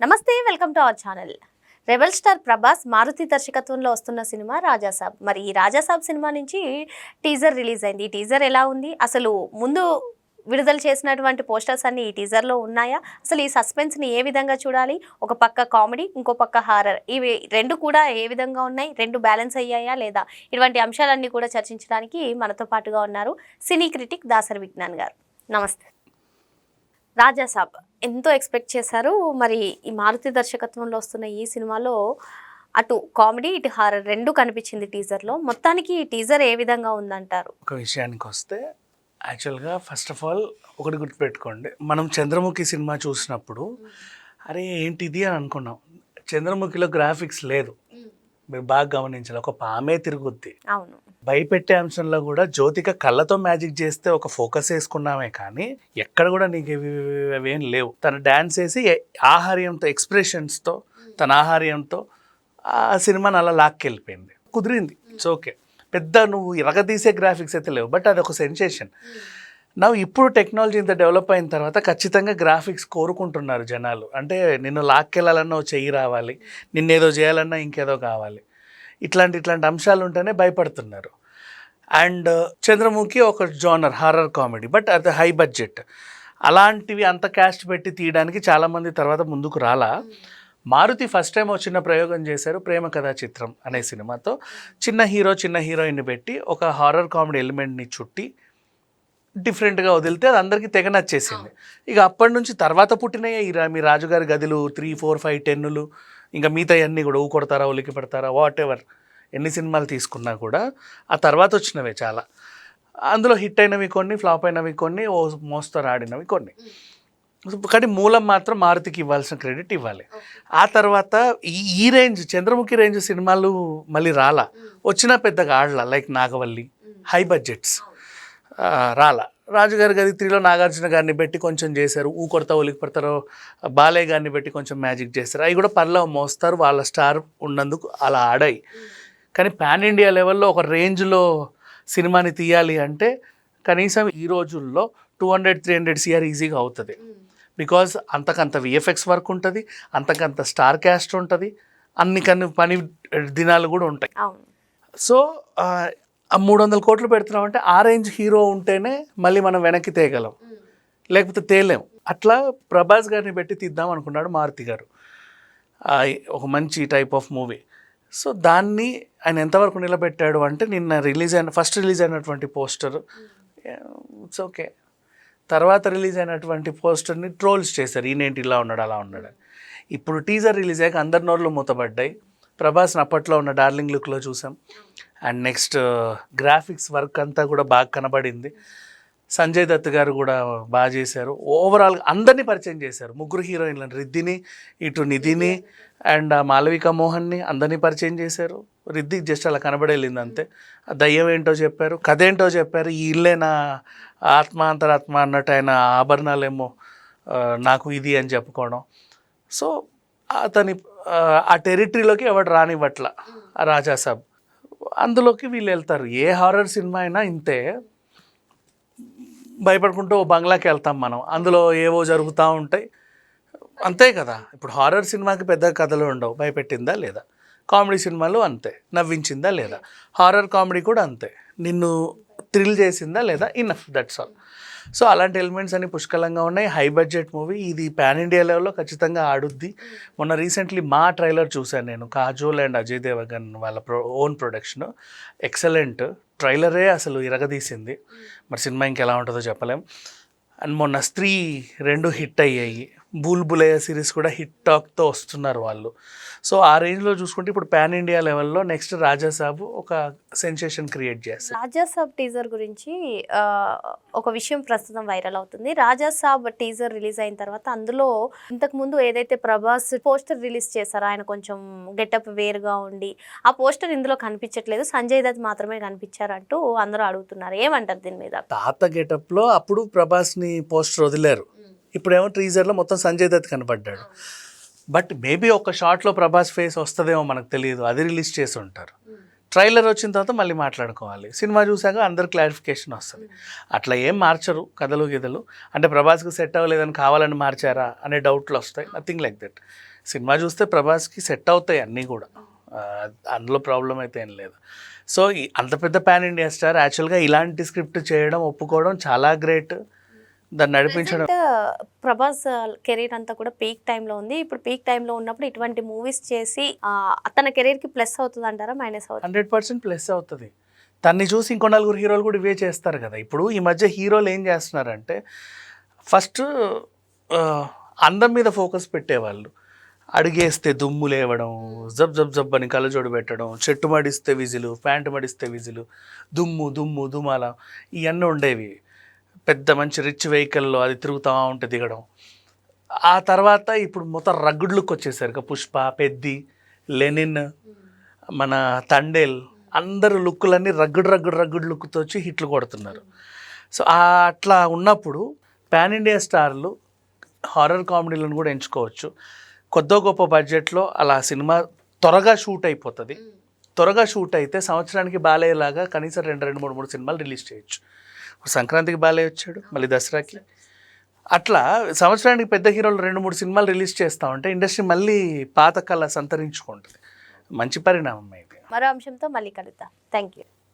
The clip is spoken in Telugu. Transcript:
నమస్తే welcome to our channel. Rebel star Prabhas Maruthi దర్శకత్వంలో వస్తున్న సినిమా రాజాసాబ్. మరి ఈ రాజాసాబ్ సినిమా నుంచి టీజర్ రిలీజ్ అయింది. ఈ టీజర్ ఎలా ఉంది? అసలు ముందు విడుదల చేసినటువంటి పోస్టర్స్ అన్ని ఈ టీజర్లో ఉన్నాయా? అసలు ఈ సస్పెన్స్ని ఏ విధంగా చూడాలి? ఒక పక్క కామెడీ ఇంకో పక్క హారర్. ఇవి రెండు కూడా ఏ విధంగా ఉన్నాయి? రెండు బ్యాలెన్స్ అయ్యాయా లేదా? ఇటువంటి అంశాలన్నీ కూడా చర్చించడానికి మనతో పాటుగా ఉన్నారు సినీ క్రిటిక్ దాసరి విజ్ఞాన్ గారు. నమస్తే. రాజాసాబ్ ఎంతో ఎక్స్పెక్ట్ చేశారు. మరి ఈ మారుతి దర్శకత్వంలో వస్తున్న ఈ సినిమాలో అటు కామెడీ ఇటు హారర్ రెండు కనిపించింది టీజర్లో. మొత్తానికి ఈ టీజర్ ఏ విధంగా ఉందంటారు? ఒక విషయానికి వస్తే యాక్చువల్గా ఫస్ట్ ఆఫ్ ఆల్ ఒకటి గుర్తుపెట్టుకోండి. మనం చంద్రముఖి సినిమా చూసినప్పుడు అరే ఏంటిది అని అనుకున్నాం. చంద్రముఖిలో గ్రాఫిక్స్ లేదు. మీరు బాగా గమనించాలి. ఒక పామే తిరుగుద్ది. అవును. భయపెట్టే అంశంలో కూడా జ్యోతిక కళ్ళతో మ్యాజిక్ చేస్తే ఒక ఫోకస్ వేసుకున్నామే కానీ ఎక్కడ కూడా నీకు ఏం లేవు. తను డ్యాన్స్ వేసి ఆహార్యంతో ఎక్స్ప్రెషన్స్తో తన ఆహార్యంతో ఆ సినిమాని అలా లాక్కెళ్ళిపోయింది. కుదిరింది. It's okay. పెద్ద నువ్వు ఇరగదీసే గ్రాఫిక్స్ అయితే లేవు. బట్ అది ఒక సెన్సేషన్. నా ఇప్పుడు టెక్నాలజీ ఇంత డెవలప్ అయిన తర్వాత ఖచ్చితంగా గ్రాఫిక్స్ కోరుకుంటున్నారు జనాలు. అంటే నిన్ను లాక్కెళ్ళాలన్నా చెయ్యి రావాలి నిన్నేదో చేయాలన్నా ఇంకేదో కావాలి. ఇట్లాంటి ఇట్లాంటి అంశాలు ఉంటేనే భయపడుతున్నారు అండ్ uh, చంద్రముఖి ఒక జోనర్ హారర్ కామెడీ బట్ అది హై బడ్జెట్ అలాంటివి అంత క్యాస్ట్ పెట్టి తీయడానికి చాలామంది తర్వాత ముందుకు రాలా. మారుతి ఫస్ట్ టైం వచ్చిన ప్రయోగం చేశారు ప్రేమ కథా చిత్రం అనే సినిమాతో. చిన్న హీరో చిన్న హీరోయిన్ పెట్టి ఒక హారర్ కామెడీ ఎలిమెంట్ని చుట్టి డిఫరెంట్గా వదిలితే అది అందరికీ తెగ నచ్చేసింది. ఇక అప్పటి నుంచి తర్వాత పుట్టినయే ఈ రా- మీ రాజుగారి గదులు త్రీ ఫోర్ ఫైవ్ టెన్నులు ఇంకా మిగతా అన్నీ కూడా ఊ కొడతారా ఉలికి పెడతారా వాట్ ఎవర్ ఎన్ని సినిమాలు తీసుకున్నా కూడా ఆ తర్వాత వచ్చినవే చాలా. అందులో హిట్ అయినవి కొన్ని ఫ్లాప్ అయినవి కొన్ని ఓ మోస్తరు ఆడినవి కొన్ని కానీ మూలం మాత్రం మారుతికి ఇవ్వాల్సిన క్రెడిట్ ఇవ్వాలి. ఆ తర్వాత ఈ ఈ రేంజ్ చంద్రముఖి రేంజ్ సినిమాలు మళ్ళీ రాలా. వచ్చినా పెద్దగా ఆడలా లైక్ నాగవల్లి హై బడ్జెట్స్. రాలా. రాజుగారి గది త్రీలో నాగార్జున గారిని పెట్టి కొంచెం చేశారు. ఊ కొడతా ఒలికి పడతారో బాలయ్య గారిని పెట్టి కొంచెం మ్యాజిక్ చేస్తారు అవి కూడా పర్లో మోస్తారు. వాళ్ళ స్టార్ ఉన్నందుకు అలా ఆడాయి. కానీ పాన్ ఇండియా లెవెల్లో ఒక రేంజ్లో సినిమాని తీయాలి అంటే కనీసం ఈ రోజుల్లో two hundred three hundred CR ఈజీగా అవుతుంది. బికాజ్ అంతకంత విఎఫ్ఎక్స్ వర్క్ ఉంటుంది. అంతకంత స్టార్ క్యాస్ట్ ఉంటుంది. అన్ని కన్ని పని దినాలు కూడా ఉంటాయి. సో ఆ, మూడు వందల కోట్లు పెడుతున్నామంటే ఆ రేంజ్ హీరో ఉంటేనే మళ్ళీ మనం వెనక్కి తేగలం. లేకపోతే తేలేం. అట్లా ప్రభాస్ గారిని పెట్టి తీద్దాం అనుకున్నాడు మారుతి గారు. ఒక మంచి టైప్ ఆఫ్ మూవీ సో దాన్ని ఆయన ఎంతవరకు నిలబెట్టాడు అంటే నిన్న రిలీజ్ అయిన ఫస్ట్ రిలీజ్ అయినటువంటి పోస్టర్ ఇట్స్ ఓకే తర్వాత రిలీజ్ అయినటువంటి పోస్టర్ని ట్రోల్స్ చేశారు. ఈయనేంటి ఇలా ఉన్నాడు అలా ఉన్నాడు. ఇప్పుడు టీజర్ రిలీజ్ అయ్యాక అందరి నోళ్ళు మూతపడ్డాయి. ప్రభాస్ని అప్పట్లో ఉన్న డార్లింగ్ లుక్లో చూసాం. అండ్ నెక్స్ట్ గ్రాఫిక్స్ వర్క్ అంతా కూడా బాగా కనబడింది. సంజయ్ దత్ గారు కూడా బాగా చేశారు. ఓవరాల్ అందరినీ పరిచయం చేశారు. ముగ్గురు హీరోయిన్లను రిద్దిని ఇటు నిధిని అండ్ ఆ మాలవిక మోహన్ని అందరినీ పరిచయం చేశారు. రిద్దికి జస్ట్ అలా కనబడేళ్ళింది అంతే. దయ్యం ఏంటో చెప్పారు కథ ఏంటో చెప్పారు ఈ ఇల్లే నా అంతరాత్మ అన్నట్టు ఆయన ఆభరణాలేమో నాకు ఇది అని చెప్పుకోవడం. సో అతని ఆ, టెరిటరీలోకి ఎవడు రానివ్వట్ల రాజాసాబ్. అందులోకి వీళ్ళు వెళ్తారు. ఏ హారర్ సినిమా అయినా ఇంతే. భయపడుకుంటూ ఓ బంగ్లాకి వెళ్తాం మనం. అందులో ఏవో జరుగుతూ ఉంటాయి. అంతే కదా. ఇప్పుడు హారర్ సినిమాకి పెద్ద కథలు ఉండవు. భయపెట్టిందా లేదా? కామెడీ సినిమాలు అంతే. నవ్వించిందా లేదా? హారర్ కామెడీ కూడా అంతే. నిన్ను థ్రిల్ చేసిందా లేదా? Enough that's all. సో అలాంటి ఎలిమెంట్స్ అన్ని పుష్కలంగా ఉన్నాయి. హై బడ్జెట్ మూవీ ఇది పాన్ ఇండియా లెవెల్లో ఖచ్చితంగా ఆడుద్ది. మొన్న రీసెంట్లీ మా ట్రైలర్ చూశాను నేను. కాజోల్ అండ్ అజయ్ దేవగన్ వాళ్ళ ప్రో ఓన్ ప్రొడక్షన్. ఎక్సలెంట్. ట్రైలరే అసలు ఇరగదీసింది. మరి సినిమా ఇంకెలా ఉంటుందో చెప్పలేం. అండ్ మొన్న స్త్రీ రెండు హిట్ అయ్యాయి. బూల్ బులయ్య సిరీస్ కూడా హిట్ టాక్తో వస్తున్నారు వాళ్ళు. సో ఆ రేంజ్లో చూసుకుంటే ఇప్పుడు పాన్ ఇండియా లెవెల్లో నెక్స్ట్ రాజాసాబు ఒక సెన్సేషన్ క్రియేట్ చేస్తారు. రాజాసాబ్ టీజర్ గురించి ఒక విషయం ప్రస్తుతం వైరల్ అవుతుంది. రాజాసాబ్ టీజర్ రిలీజ్ అయిన తర్వాత అందులో ఇంతకు ముందు ఏదైతే ప్రభాస్ పోస్టర్ రిలీజ్ చేశారో ఆయన కొంచెం గెటప్ వేరుగా ఉండి ఆ పోస్టర్ ఇందులో కనిపించట్లేదు. సంజయ్ దత్ మాత్రమే కనిపించారంటూ అందరూ అడుగుతున్నారు. ఏమంటారు దీని మీద? తాత గెటప్లో అప్పుడు ప్రభాస్ని పోస్టర్ వదిలేరు. ఇప్పుడేమో టీజర్లో మొత్తం సంజయ్ దత్ కనపడ్డాడు. బట్ మేబీ ఒక షార్ట్లో ప్రభాస్ ఫేస్ వస్తుందేమో మనకు తెలియదు. అది రిలీజ్ చేసి ఉంటారు. ట్రైలర్ వచ్చిన తర్వాత మళ్ళీ మాట్లాడుకోవాలి. సినిమా చూసాక అందరు క్లారిఫికేషన్ వస్తుంది. అట్లా ఏం మార్చరు కథలు గిదలు అంటే ప్రభాస్కి సెట్ అవ్వలేదని కావాలని మార్చారా అనే డౌట్లు వస్తాయి. నథింగ్ లైక్ దట్ సినిమా చూస్తే ప్రభాస్కి సెట్ అవుతాయి అన్నీ కూడా. అందులో ప్రాబ్లం అయితే ఏం లేదు. సో ఈ- అంత పెద్ద పాన్ ఇండియా స్టార్ యాక్చువల్గా ఇలాంటి స్క్రిప్ట్ చేయడం ఒప్పుకోవడం చాలా గ్రేట్. దాన్ని నడిపించడం. ప్రభాస్ కెరీర్ అంతా కూడా పీక్ టైంలో ఉంది. ఇప్పుడు పీక్ టైంలో ఉన్నప్పుడు ఇటువంటి మూవీస్ చేసి తన కెరీర్కి ప్లస్ అవుతుంది అంటారా మైనస్ అవుతుంది? హండ్రెడ్ పర్సెంట్ ప్లస్ అవుతుంది. తన్ని చూసి ఇంకో నలుగురు హీరోలు కూడా ఇవే చేస్తారు కదా. ఇప్పుడు ఈ మధ్య హీరోలు ఏం చేస్తున్నారంటే ఫస్ట్ అందం మీద ఫోకస్ పెట్టేవాళ్ళు. అడిగేస్తే దుమ్ము లేవడం జబ్ జబ్ జబ్ అని కళ్ళజోడు పెట్టడం చెట్టు మడిస్తే విజిలు ప్యాంటు మడిస్తే విజిలు దుమ్ము దుమ్ము దుమాల ఇవన్నీ ఉండేవి. పెద్ద మంచి రిచ్ వెహికల్లో అది తిరుగుతూ ఉంటే దిగడం. ఆ తర్వాత ఇప్పుడు మొత్తం రగ్గుడ్ లుక్ వచ్చేసరికి ఇక పుష్ప పెద్ది లెనిన్ మన తండేల్. అందరు లుక్కులన్నీ రగ్గుడు రగ్గుడు రగ్గుడు లుక్తో వచ్చి హిట్లు కొడుతున్నారు. సో అట్లా ఉన్నప్పుడు పాన్ ఇండియా స్టార్లు హారర్ కామెడీలను కూడా ఎంచుకోవచ్చు. కొద్దో గొప్ప బడ్జెట్లో అలా సినిమా త్వరగా షూట్ అయిపోతుంది. త్వరగా షూట్ అయితే సంవత్సరానికి బాలయ్యేలాగా కనీసం రెండు రెండు మూడు మూడు సినిమాలు రిలీజ్ చేయొచ్చు. సంక్రాంతికి బాలయ్య వచ్చాడు మళ్ళీ దసరాకి. అట్లా సంవత్సరానికి పెద్ద హీరోలు రెండు మూడు సినిమాలు రిలీజ్ చేస్తా ఉంటే ఇండస్ట్రీ మళ్ళీ పాత కళ సంతరించుకుంటుంది. మంచి పరిణామం ఇది మరో అంశంతో మళ్ళీ కలుద్దాం. Thank you